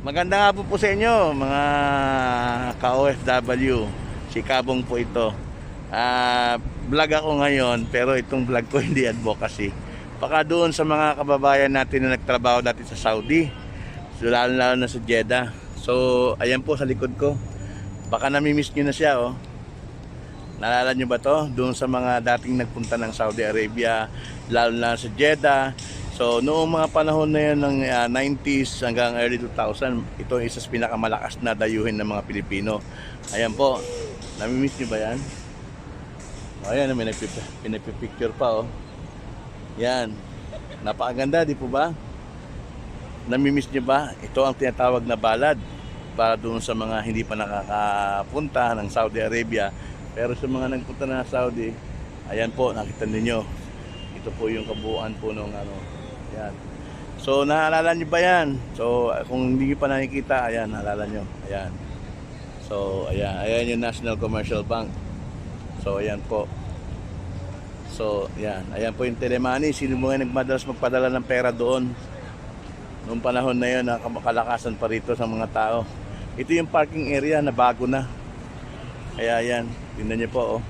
Maganda nga po po sa inyo, mga ka-OFW. Si Kabong po ito. Ah, vlog ako ngayon, pero itong vlog ko hindi advocacy. Baka doon sa mga kababayan natin na nagtrabaho dati sa Saudi, lalo lalo na sa Jeddah. So, ayan po sa likod ko. Baka namimiss nyo na siya, oh. Naalala nyo ba to? Doon sa mga dating nagpunta ng Saudi Arabia, lalo na sa Jeddah. So, noong mga panahon na yun ng ah, 90s hanggang early 2000, ito ang isa sa pinakamalakas na dayuhin ng mga Pilipino. Ayan po, namimiss nyo ba yan? O, ayan, may pinapipicture pa, oh. Yan. Napakaganda, di po ba? Namimiss nyo ba? Ito ang tinatawag na balad para doon sa mga hindi pa nakakapunta ng Saudi Arabia. Pero sa mga nagpunta na sa Saudi, ayan po, nakita ninyo. Ito po yung kabuuan po ng ano. Yan. So, naalala nyo ba yan? So, kung hindi nyo pa nakikita, ayan, naalala nyo. Ayan. So, ayan. Ayan yung National Commercial Bank. So, ayan po. So, yan. Ayan po yung telemoney. Sino mo nga nagmadalas magpadala ng pera doon? Noong panahon na yun, kalakasan pa rito sa mga tao. Ito yung parking area na bago na. Kaya yan, tingnan niyo po oh.